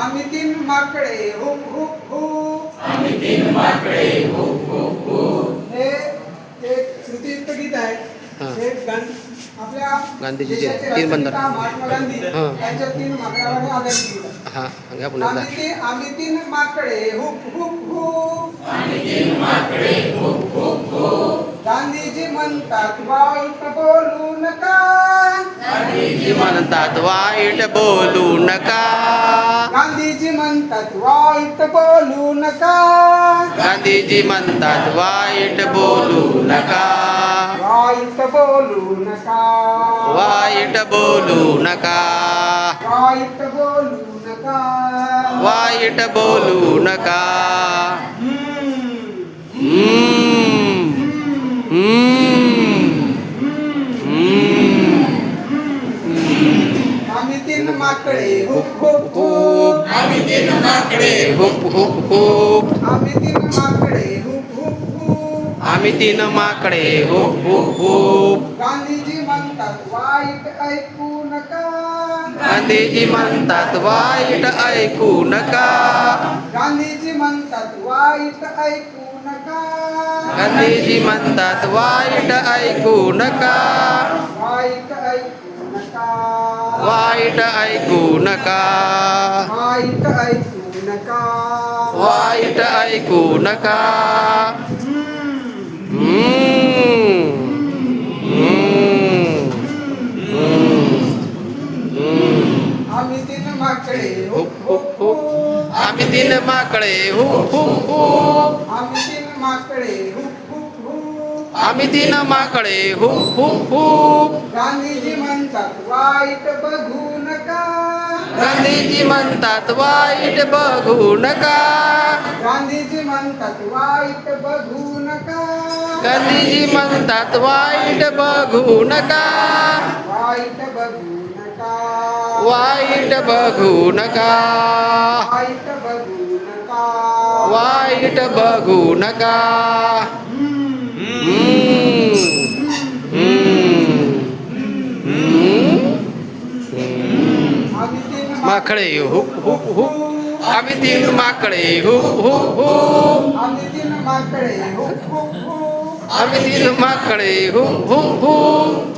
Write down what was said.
आम्ही तीन माकडे हुप हुप हुप. हे एक गीत आहे. हा. हे गण आपल्या गांधीजीचे देशाचे तीन बंधन. राष्ट्रपिता महात्मा गांधी. हा. यांच्या तीन माकडावर हे आधारित गीत आहे. हा घ्या पुन्हा एकदा आम्ही तीन आम्ही तीन माकडे हुप हुप हुप. गांधीजी म्हणतात वाईट बोलू नका. गांधीजी म्हणतात वाईट बोलू नका. गांधीजी म्हणतात वाईट बोलू नका गांधीजी म्हणतात वाईट बोलू नका वाईट बोलू नका वाईट बोलू नका वाईट बोलू नका वाईट बोलू नका. आम्ही तीन माकडे हुप आम्ही तीन माकडे. हुप हुप हुप. आम्ही तीन माकडे. हुप हुप हुप. आम्ही तीन माकडे. हुप हुप हुप. गांधीजी म्हणतात वाईट ऐकू नका. गांधीजी म्हणतात वाईट ऐकू नका. गांधीजी म्हणतात वाईट ऐकू नका. गांधीजी म्हणतात वाईट ऐकू नका. वाईट ऐकू नका वाईट ऐकू नका वाईट ऐकू नका वाईट ऐकू नका हम्म. हम्म. हम्म. आम्ही तीन माकडे हुप हुप हुप आम्ही तीन माकडे हुप हुप हुप आम्ही तीन माकडे. हुप हुप हुप. गांधीजी म्हणतात वाईट बघू नका. गांधीजी म्हणतात वाईट बघू नका. गांधीजी म्हणतात वाईट बघू नका. गांधीजी म्हणतात वाईट बघू नका. वाईट बघू नका. वाईट बघू नका. वाईट बघू नका. वाईट बघू नका. माकडे हुप हुप हुप आम्ही तीन माकडे हुप हुप हुप आम्ही तीन माकडे हुप हुप हुप आम्ही तीन माकडे हुप हुप हुप